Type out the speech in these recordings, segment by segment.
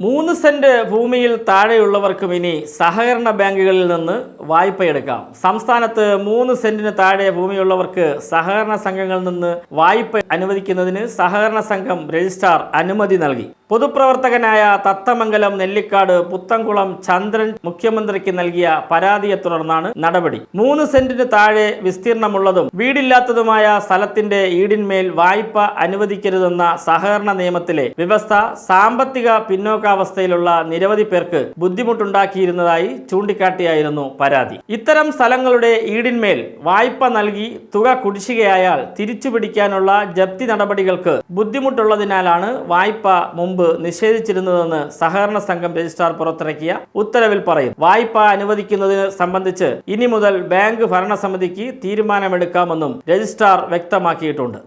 മൂന്ന് സെന്റ് ഭൂമിയിൽ താഴെയുള്ളവർക്കും ഇനി സഹകരണ ബാങ്കുകളിൽ നിന്ന് വായ്പയെടുക്കാം സംസ്ഥാനത്ത് മൂന്ന് സെന്റിന് താഴെ ഭൂമിയുള്ളവർക്ക് സഹകരണ സംഘങ്ങളിൽ നിന്ന് വായ്പ അനുവദിക്കുന്നതിന് സഹകരണ സംഘം രജിസ്ട്രാർ അനുമതി നൽകി. പൊതുപ്രവർത്തകനായ തത്തമംഗലം നെല്ലിക്കാട് പുത്തംകുളം ചന്ദ്രൻ മുഖ്യമന്ത്രിക്ക് നൽകിയ പരാതിയെ തുടർന്നാണ് നടപടി. മൂന്ന് സെന്റിന് താഴെ വിസ്തീർണമുള്ളതും വീടില്ലാത്തതുമായ സ്ഥലത്തിന്റെ ഈടിന്മേൽ വായ്പ അനുവദിക്കരുതെന്ന സഹകരണ നിയമത്തിലെ വ്യവസ്ഥ സാമ്പത്തിക പിന്നോക്കാവസ്ഥയിലുള്ള നിരവധി പേർക്ക് ബുദ്ധിമുട്ടുണ്ടാക്കിയിരുന്നതായി ചൂണ്ടിക്കാട്ടിയായിരുന്നു പരാതി. ഇത്തരം സ്ഥലങ്ങളുടെ ഈടിന്മേൽ വായ്പ നൽകി തുക കുടിശ്ശികയായാൽ തിരിച്ചുപിടിക്കാനുള്ള ജപ്തി നടപടികൾക്ക് ബുദ്ധിമുട്ടുള്ളതിനാലാണ് വായ്പ മുമ്പ് നിഷേധിച്ചിരുന്നതെന്ന് സഹകരണ സംഘം രജിസ്ട്രാർ പുറത്തിറക്കിയ ഉത്തരവിൽ പറയും വായ്പ അനുവദിക്കുന്നതിന് സംബന്ധിച്ച് ഇനി മുതൽ ബാങ്ക് ഭരണസമിതിക്ക് തീരുമാനമെടുക്കാമെന്നും രജിസ്ട്രാർ വ്യക്തമാക്കിയിട്ടുണ്ട്.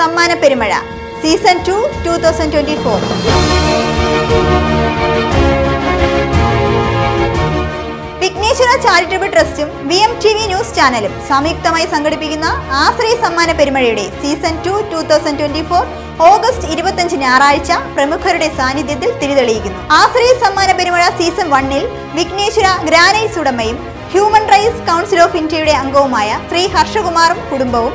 സമ്മാന പെരുമഴ. Season two two thousand twenty four Vighneshwara charitable ട്രസ്റ്റും V M T V news ചാനലും സംയുക്തമായി സംഘടിപ്പിക്കുന്ന ആശ്രയ സമ്മാന പെരുമഴയുടെ season two two thousand twenty four August ഇരുപത്തഞ്ച് ഞായറാഴ്ച പ്രമുഖരുടെ സാന്നിധ്യത്തിൽ തിരിതെളിയിക്കുന്നു. ആശ്രയ സമ്മാന പെരുമഴ സീസൺ വണ്ണിൽ വിഘ്നേശ്വര ഗ്രാനൈറ്റ്സ് ഉടമയും ഹ്യൂമൻ റൈറ്റ്സ് കൗൺസിൽ ഓഫ് ഇന്ത്യയുടെ അംഗവുമായ ശ്രീ ഹർഷകുമാറും കുടുംബവും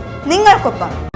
നിങ്ങൾക്കൊപ്പം.